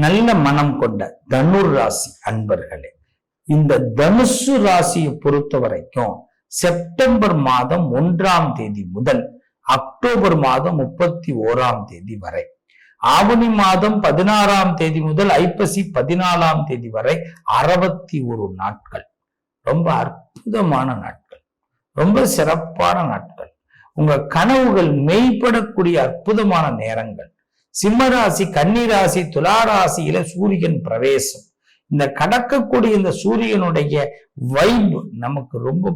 நல்ல மனம் கொண்ட தனுர் ராசி அன்பர்களே இந்த தனுசு ராசியை பொறுத்த வரைக்கும் செப்டம்பர் மாதம் ஒன்றாம் தேதி முதல் அக்டோபர் மாதம் முப்பத்தி ஓராம் தேதி வரை ஆவணி மாதம் பதினாறாம் தேதி முதல் ஐப்பசி பதினாலாம் தேதி வரை அறுபத்தி ஒரு நாட்கள். ரொம்ப அற்புதமான நாட்கள். ரொம்ப சிறப்பான நாட்கள். உங்க கனவுகள் மெய்ப்படக்கூடிய அற்புதமான நேரங்கள். சிம்மராசி கன்னிராசி துளாராசியில சூரியன் பிரவேசம். இந்த கடக்கக்கூடிய இந்த சூரியனுடைய வைப் நமக்கு ரொம்ப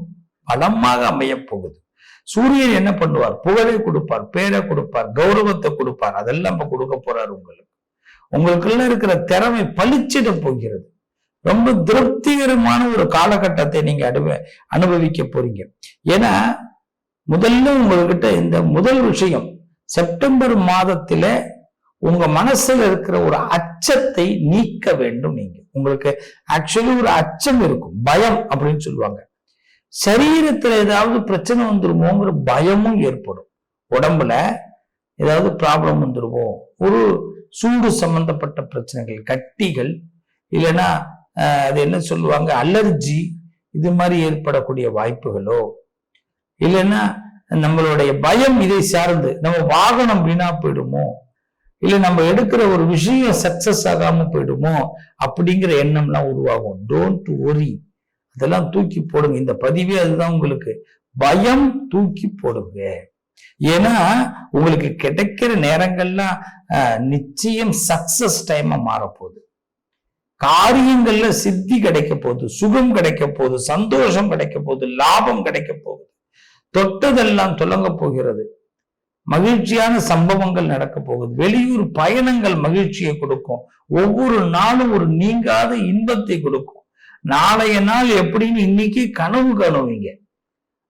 பலமாக அமைய போகுது. சூரியன் என்ன பண்ணுவார்? புகழை கொடுப்பார் பேரை கொடுப்பார் கௌரவத்தை கொடுப்பார். அதெல்லாம் இப்ப கொடுக்க போறார் உங்களுக்கு. உங்களுக்குள்ள இருக்கிற திறமை பளிச்சிட போகிறது. ரொம்ப திருப்திகரமான ஒரு காலகட்டத்தை நீங்க அனுப அனுபவிக்க போறீங்க. ஏன்னா முதல்ல உங்ககிட்ட இந்த முதல் விஷயம் செப்டம்பர் மாதத்தில உங்க மனசுல இருக்கிற ஒரு அச்சத்தை நீக்க வேண்டும் நீங்க. உங்களுக்கு ஆக்சுவலி ஒரு அச்சம் இருக்கும். பயம் அப்படின்னு சொல்லுவாங்க. சரீரத்துல ஏதாவது பிரச்சனை வந்துருமோங்கிற பயமும் ஏற்படும். உடம்புல ஏதாவது ப்ராப்ளம் வந்துருமோ? ஒரு சூடு சம்பந்தப்பட்ட பிரச்சனைகள் கட்டிகள் இல்லைன்னா அஹ், அது என்ன சொல்லுவாங்க? அலர்ஜி இது மாதிரி ஏற்படக்கூடிய வாய்ப்புகளோ? இல்லைன்னா நம்மளுடைய பயம் இதை சார்ந்து நம்ம வாகனம் வீணா போயிடுமோ? இல்ல நம்ம எடுக்கிற ஒரு விஷயம் சக்சஸ் ஆகாம போயிடுமோ அப்படிங்கிற எண்ணம்லாம் உருவாகும். டோன்ட் ஒரி அதெல்லாம் தூக்கி போடுங்க. இந்த பதிவே அதுதான் உங்களுக்கு. பயம் தூக்கி போடுங்க. ஏன்னா உங்களுக்கு கிடைக்கிற நேரங்கள்லாம் அஹ், நிச்சயம் சக்சஸ் டைமா மாறப்போகுது. காரியங்கள்ல சித்தி கிடைக்க போகுது சுகம் கிடைக்க போகுது சந்தோஷம் கிடைக்க போகுது லாபம் கிடைக்க போகுது. தொட்டதெல்லாம் துலங்க போகிறது. மகிழ்ச்சியான சம்பவங்கள் நடக்க போகுது. வெளியூர் பயணங்கள் மகிழ்ச்சியை கொடுக்கும். ஒவ்வொரு நாளும் ஒரு நீங்காத இன்பத்தை கொடுக்கும். நாளைய நாள் எப்படின்னு இன்னைக்கு கனவு கனவுங்க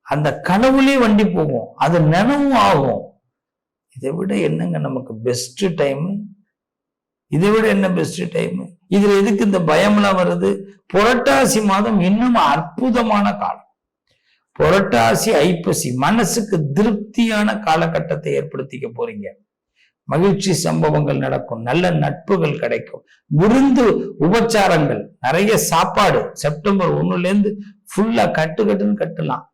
அந்த கனவுலயே வண்டி போகும். அது நினவும் ஆகும். இதை விட என்னங்க நமக்கு பெஸ்ட் டைம் இதை விட என்ன பெஸ்ட் டைம் இதுல எதுக்கு இந்த பயம்லாம் வருது? புரட்டாசி மாதம் இன்னும் அற்புதமான காலம். புரட்டாசி ஐப்பசி மனசுக்கு திருப்தியான காலகட்டத்தை ஏற்படுத்திக்க போறீங்க. மகிழ்ச்சி சம்பவங்கள் நடக்கும் நல்ல நட்புகள் கிடைக்கும். விருந்து உபச்சாரங்கள் நிறைய சாப்பாடு செப்டம்பர் ஒண்ணுல இருந்து ஃபுல்லா கட்டு கட்டுன்னு கட்டலாம்.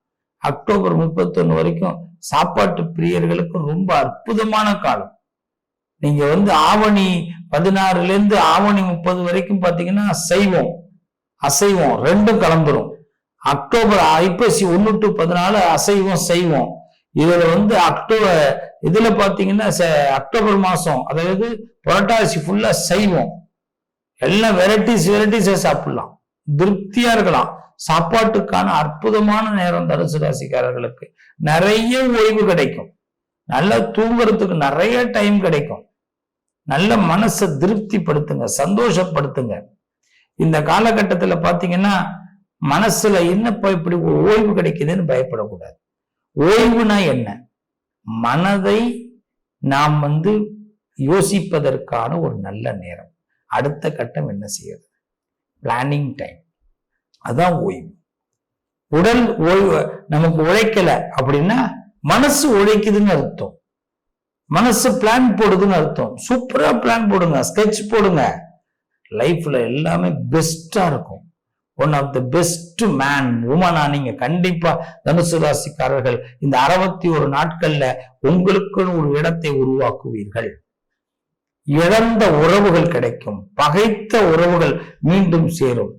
அக்டோபர் முப்பத்தொன்னு வரைக்கும் சாப்பாட்டு பிரியர்களுக்கு ரொம்ப அற்புதமான காலம். நீங்க வந்து ஆவணி பதினாறுல இருந்து ஆவணி முப்பது வரைக்கும் பாத்தீங்கன்னா சைவம் அசைவம் ரெண்டும் கலந்துரும். அக்டோபர் ஐப்பசி ஒன்று டு பதினாலு அசைவம் செய்வோம். இதுல வந்து அக்டோபர் இதுல பாத்தீங்கன்னா அக்டோபர் மாசம் அதாவது புரட்டாசி ஃபுல்லா செய்வோம். எல்லாம் வெரைட்டிஸ் வெரைட்டிஸா சாப்பிடலாம். திருப்தியா இருக்கலாம். சாப்பாட்டுக்கான அற்புதமான நேரம் தனுசு ராசிக்காரர்களுக்கு. நிறைய ஓய்வு கிடைக்கும். நல்லா தூங்குறதுக்கு நிறைய டைம் கிடைக்கும். நல்ல மனசை திருப்திப்படுத்துங்க சந்தோஷப்படுத்துங்க. இந்த காலகட்டத்துல பார்த்தீங்கன்னா மனசுல என்னப்பா இப்படி ஓய்வு கிடைக்குதுன்னு பயப்படக்கூடாது. ஓய்வுனா என்ன? மனதை நாம் வந்து யோசிப்பதற்கான ஒரு நல்ல நேரம். அடுத்த கட்டம் என்ன செய்யறது? பிளானிங் டைம் அதான் ஓய்வு. உடல் ஓய்வு நமக்கு உழைக்கல அப்படின்னா மனசு உழைக்குதுன்னு அர்த்தம். மனசு பிளான் போடுதுன்னு அர்த்தம். சூப்பரா பிளான் போடுங்க ஸ்கெட்ச் போடுங்க. லைஃப்ல எல்லாமே பெஸ்டா இருக்கும். One of the best man உமனா நீங்க கண்டிப்பா தனுசு ராசிக்காரர்கள் இந்த அறுபத்தி ஒரு நாட்கள்ல உங்களுக்குன்னு ஒரு இடத்தை உருவாக்குவீர்கள். இழந்த உறவுகள் கிடைக்கும். பகைத்த உறவுகள் மீண்டும் சேரும்.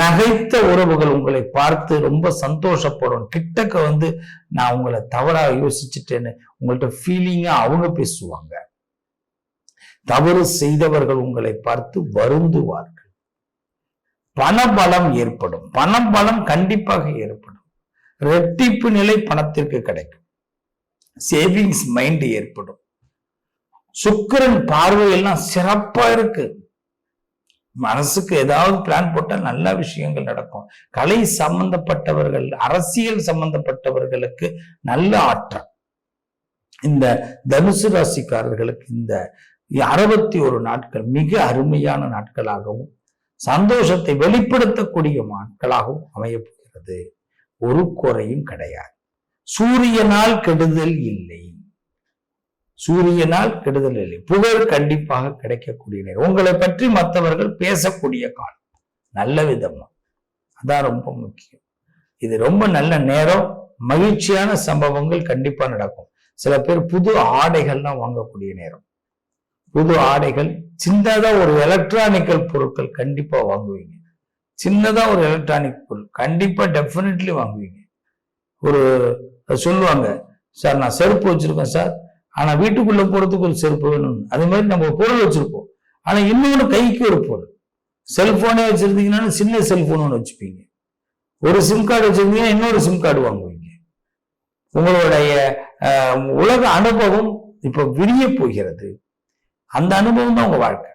நகைத்த உறவுகள் உங்களை பார்த்து ரொம்ப சந்தோஷப்படும். கிட்டக்க வந்து நான் உங்களை தவறா யோசிச்சுட்டேன்னு உங்கள்ட்ட ஃபீலிங்கா அவங்க பேசுவாங்க. தவறு செய்தவர்கள் உங்களை பார்த்து வருந்துவார்கள். பணபலம் ஏற்படும். பணபலம் கண்டிப்பாக ஏற்படும். ரெட்டிப்பு நிலை பணத்திற்கு கிடைக்கும். சேவிங்ஸ் மைண்ட் ஏற்படும். சுக்கிரன் பார்வையெல்லாம் சிறப்பா இருக்கு. மனசுக்கு ஏதாவது பிளான் போட்டா நல்ல விஷயங்கள் நடக்கும். கலை சம்பந்தப்பட்டவர்கள் அரசியல் சம்பந்தப்பட்டவர்களுக்கு நல்ல ஆற்றல். இந்த தனுசு ராசிக்காரர்களுக்கு இந்த அறுபத்தி ஒரு நாட்கள் மிக அருமையான நாட்களாகவும் சந்தோஷத்தை வெளிப்படுத்தக்கூடிய நாட்களாகவும் அமையப்போகிறது. ஒரு குறையும் கிடையாது. சூரியனால் கெடுதல் இல்லை. சூரியனால் கெடுதல் இல்லை. புகழ் கண்டிப்பாக கிடைக்கக்கூடிய நேரம் உங்களை பற்றி மற்றவர்கள் பேசக்கூடிய காலம். நல்ல விதமா. அதான் ரொம்ப முக்கியம். இது ரொம்ப நல்ல நேரம். மகிழ்ச்சியான சம்பவங்கள் கண்டிப்பா நடக்கும். சில பேர் புது ஆடைகள்லாம் வாங்கக்கூடிய நேரம். புது ஆடைகள் சின்னதா ஒரு எலக்ட்ரானிக்கல் பொருட்கள் கண்டிப்பா வாங்குவீங்க. சின்னதா ஒரு எலக்ட்ரானிக் பொருள் கண்டிப்பா டெஃபினெட்லி வாங்குவீங்க. ஒரு சொல்லுவாங்க சார் நான் செருப்பு வச்சிருக்கேன் சார். ஆனா வீட்டுக்குள்ள போறதுக்கு ஒரு செருப்பு வேணும்னு அது மாதிரி நம்ம பொருள் வச்சிருப்போம். ஆனா இன்னொன்று கைக்கு ஒரு பொருள். செல்போனே வச்சிருந்தீங்கன்னா சின்ன செல்போன் ஒன்று வச்சுப்பீங்க. ஒரு சிம் கார்டு வச்சிருந்தீங்கன்னா இன்னொரு சிம் கார்டு வாங்குவீங்க. உங்களுடைய உலக அனுபவம் இப்ப விரிய போகிறது. அந்த அனுபவம் தான் உங்க வாழ்க்கை.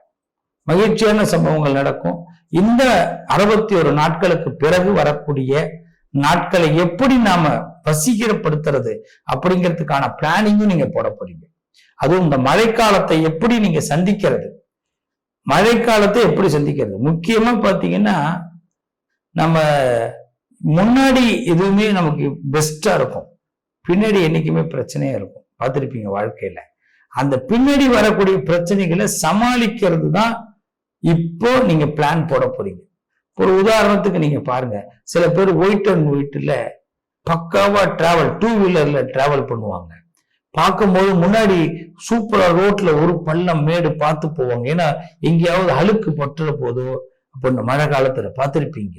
மகிழ்ச்சியான சம்பவங்கள் நடக்கும். இந்த அறுபத்தி ஒரு நாட்களுக்கு பிறகு வரக்கூடிய நாட்களை எப்படி நாம வசீகரப்படுத்துறது அப்படிங்கிறதுக்கான பிளானிங்கும் நீங்க போட போறீங்க. அதுவும் இந்த மழைக்காலத்தை எப்படி நீங்க சந்திக்கிறது? மழைக்காலத்தை எப்படி சந்திக்கிறது? முக்கியமா பாத்தீங்கன்னா நம்ம முன்னாடி எதுவுமே நமக்கு பெஸ்டா இருக்கும். பின்னாடி என்னைக்குமே பிரச்சனையா இருக்கும். பார்த்துருப்பீங்க வாழ்க்கையில. அந்த பின்னாடி வரக்கூடிய பிரச்சனைகளை சமாளிக்கிறது தான் இப்போ நீங்க பிளான் போட போறீங்க. ஒரு உதாரணத்துக்கு நீங்க பாருங்க. சில பேர் ஒயிட் அண்ட் ஒயிட்ல பக்காவா டிராவல் டூ வீலர்ல டிராவல் பண்ணுவாங்க. பார்க்கும்போது முன்னாடி சூப்பரா ரோட்ல ஒரு பள்ளம் மேடு பார்த்து போவாங்க. ஏன்னா எங்கேயாவது அழுக்கு பட்டுற போதோ அப்போ இந்த மழை காலத்துல பார்த்துருப்பீங்க.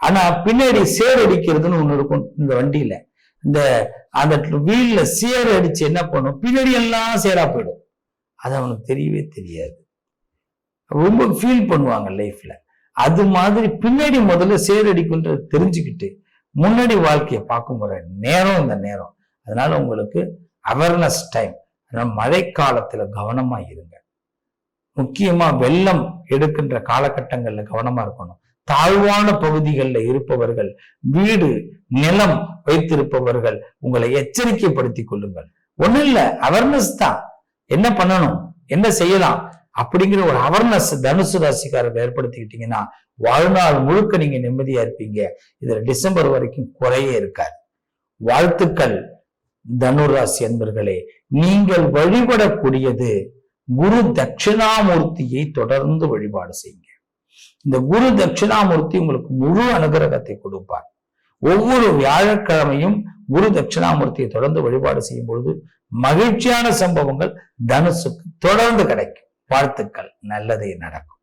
ஆனா பின்னாடி சேர் அடிக்கிறதுன்னு ஒண்ணு இருக்கும் இந்த வண்டியில. இந்த அந்த வீல்ல சேர் அடிச்சு என்ன பண்ணும்? பின்னாடி எல்லாம் சேரா போயிடும். அது அவனுக்கு தெரியவே தெரியாது. ரொம்ப ஃபீல் பண்ணுவாங்க லைஃப்ல அது மாதிரி பின்னாடி முதல்ல சேர் அடிக்குன்றது தெரிஞ்சுக்கிட்டு முன்னாடி வாழ்க்கையை பார்க்கும் போற நேரம் இந்த நேரம். அதனால உங்களுக்கு அவேர்னஸ் டைம் மழை காலத்துல கவனமா இருங்க. முக்கியமா வெள்ளம் எடுக்கின்ற காலகட்டங்கள்ல கவனமா இருக்கணும். தாழ்வான பகுதிகளில் இருப்பவர்கள் வீடு நிலம் வைத்திருப்பவர்கள் உங்களை எச்சரிக்கைப்படுத்திக் கொள்ளுங்கள். ஒண்ணும் இல்ல அவேர்னஸ் தான். என்ன பண்ணணும்? என்ன செய்யலாம்? அப்படிங்கிற ஒரு அவேர்னஸ் தனுசு ராசிக்காரர்கள் ஏற்படுத்திக்கிட்டீங்கன்னா வாழ்நாள் முழுக்க நீங்க நிம்மதியா இருப்பீங்க. இதுல டிசம்பர் வரைக்கும் குறையே இருக்காது. வாழ்த்துக்கள் தனுராசி என்பர்களே நீங்கள் வழிபடக்கூடியது குரு தட்சிணாமூர்த்தியை தொடர்ந்து வழிபாடு செய்யுங்க. இந்த குரு தட்சிணாமூர்த்தி உங்களுக்கு முழு அனுகிரகத்தை கொடுப்பார். ஒவ்வொரு வியாழக்கிழமையும் குரு தட்சிணாமூர்த்தியை தொடர்ந்து வழிபாடு செய்யும் பொழுது மகிழ்ச்சியான சம்பவங்கள் தனுசுக்கு தொடர்ந்து கிடைக்கும். வாழ்த்துக்கள். நல்லதே நடக்கும்.